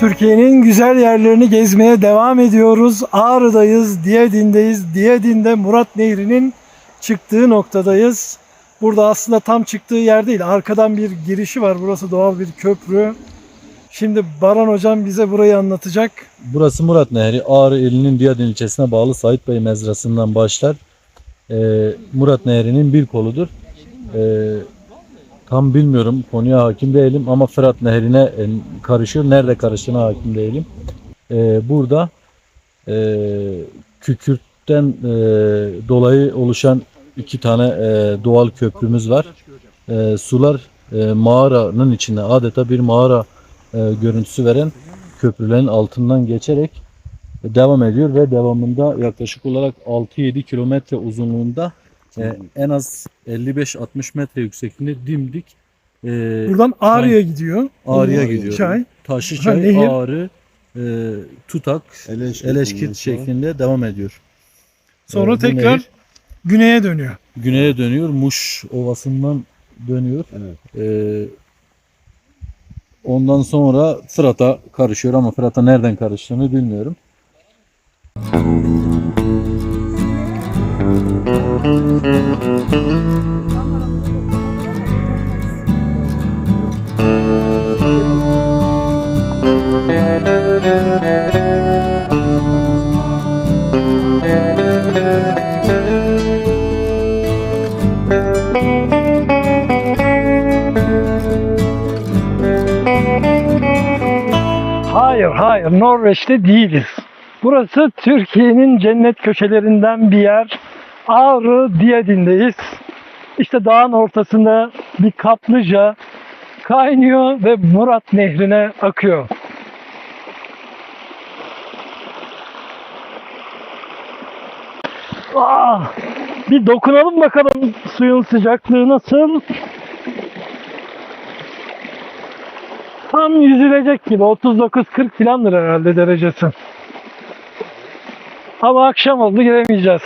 Türkiye'nin güzel yerlerini gezmeye devam ediyoruz. Ağrı'dayız, Diyadin'deyiz. Diyadin'de Murat Nehri'nin çıktığı noktadayız. Burada aslında tam çıktığı yer değil. Arkadan bir girişi var. Burası doğal bir köprü. Şimdi Baran Hocam bize burayı anlatacak. Burası Murat Nehri. Ağrı ilinin Diyadin ilçesine bağlı Sait Bey mezrasından başlar. Ee, Murat Nehri'nin bir koludur. Ee, tam bilmiyorum konuya hakim değilim ama Fırat Nehri'ne e, karışıyor. Nerede karıştığına hakim değilim. Ee, burada e, kükürtten e, dolayı oluşan iki tane e, doğal köprümüz var. E, sular e, mağaranın içinde adeta bir mağara e, görüntüsü veren köprülerin altından geçerek devam ediyor ve devamında yaklaşık olarak 6-7 kilometre uzunluğunda e, en az 55-60 metre yüksekliğinde dimdik e, Buradan Ağrı'ya gidiyor. Ağrı'ya gidiyor. Çay. Taşlıçay, Ha, nehir. Ağrı, e, Tutak, Eleşkit, Eleşkit şeklinde devam ediyor. Sonra E, tekrar nehir güneye dönüyor. güneye dönüyor. Muş Ovası'ndan dönüyor. Evet. E, ondan sonra Fırat'a karışıyor ama Fırat'a nereden karıştığını bilmiyorum. Hayır, hayır. Norveç'te değiliz. Burası Türkiye'nin cennet köşelerinden bir yer. Ağrı Diyadin'deyiz. İşte dağın ortasında bir kaplıca kaynıyor ve Murat Nehri'ne akıyor. Ah, bir dokunalım bakalım suyun sıcaklığı nasıl? Tam yüzülecek gibi 39-40 filandır herhalde derecesi. Ama akşam oldu giremeyeceğiz.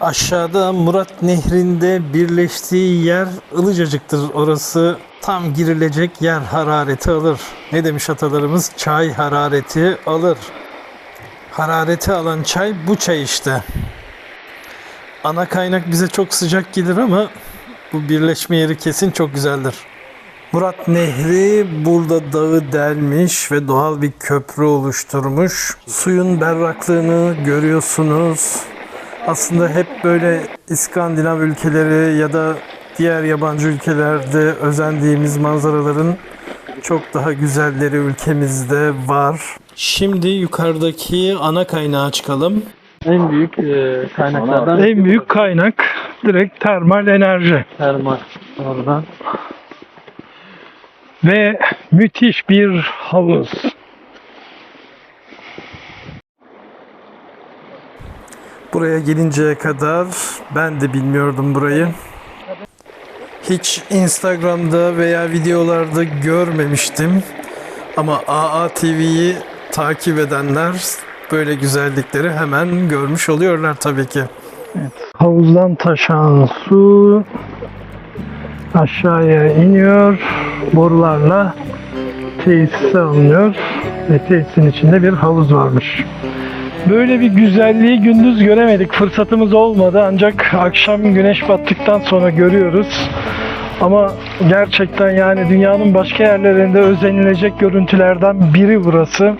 Aşağıda Murat Nehri'nde birleştiği yer Ilıcacık'tır. Orası tam girilecek yer harareti alır. Ne demiş atalarımız? Çay harareti alır. Harareti alan çay bu çay işte. Ana kaynak bize çok sıcak gelir ama bu birleşme yeri kesin çok güzeldir. Murat Nehri burada dağı delmiş ve doğal bir köprü oluşturmuş. Suyun berraklığını görüyorsunuz. Aslında hep böyle İskandinav ülkeleri ya da diğer yabancı ülkelerde özendiğimiz manzaraların çok daha güzelleri ülkemizde var. Şimdi yukarıdaki ana kaynağa çıkalım. En büyük e, kaynaklardan En büyük kaynak direkt termal enerji. termal oradan. Ve müthiş bir havuz. Buraya gelinceye kadar ben de bilmiyordum burayı. Hiç Instagram'da veya videolarda görmemiştim. Ama AA TV'yi takip edenler böyle güzellikleri hemen görmüş oluyorlar tabii ki. Havuzdan taşan su aşağıya iniyor. Borularla tesise alınıyor. Ve tesisin içinde bir havuz varmış. Böyle bir güzelliği gündüz göremedik. Fırsatımız olmadı. Ancak akşam güneş battıktan sonra görüyoruz. Ama gerçekten yani dünyanın başka yerlerinde özenilecek görüntülerden biri burası.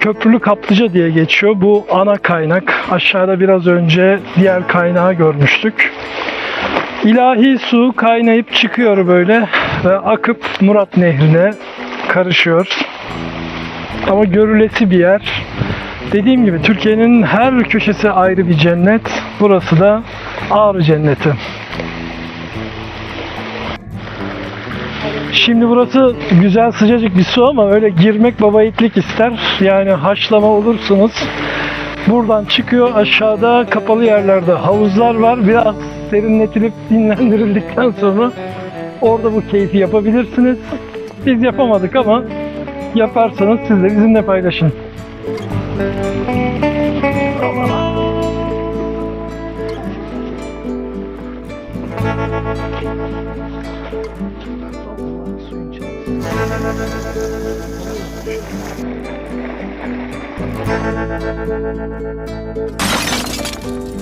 Köprülü Kaplıca diye geçiyor. Bu ana kaynak. Aşağıda biraz önce diğer kaynağı görmüştük. İlahi su kaynayıp çıkıyor böyle ve akıp Murat Nehri'ne karışıyor. Ama görülesi bir yer. Dediğim gibi Türkiye'nin her köşesi ayrı bir cennet. Burası da Ağrı Cenneti. Şimdi burası güzel sıcacık bir su ama öyle girmek baba itlik ister. Yani haşlama olursunuz. Buradan çıkıyor aşağıda kapalı yerlerde havuzlar var. Biraz serinletilip dinlendirildikten sonra orada bu keyfi yapabilirsiniz. Biz yapamadık ama yaparsanız siz de bizimle paylaşın. Thank you.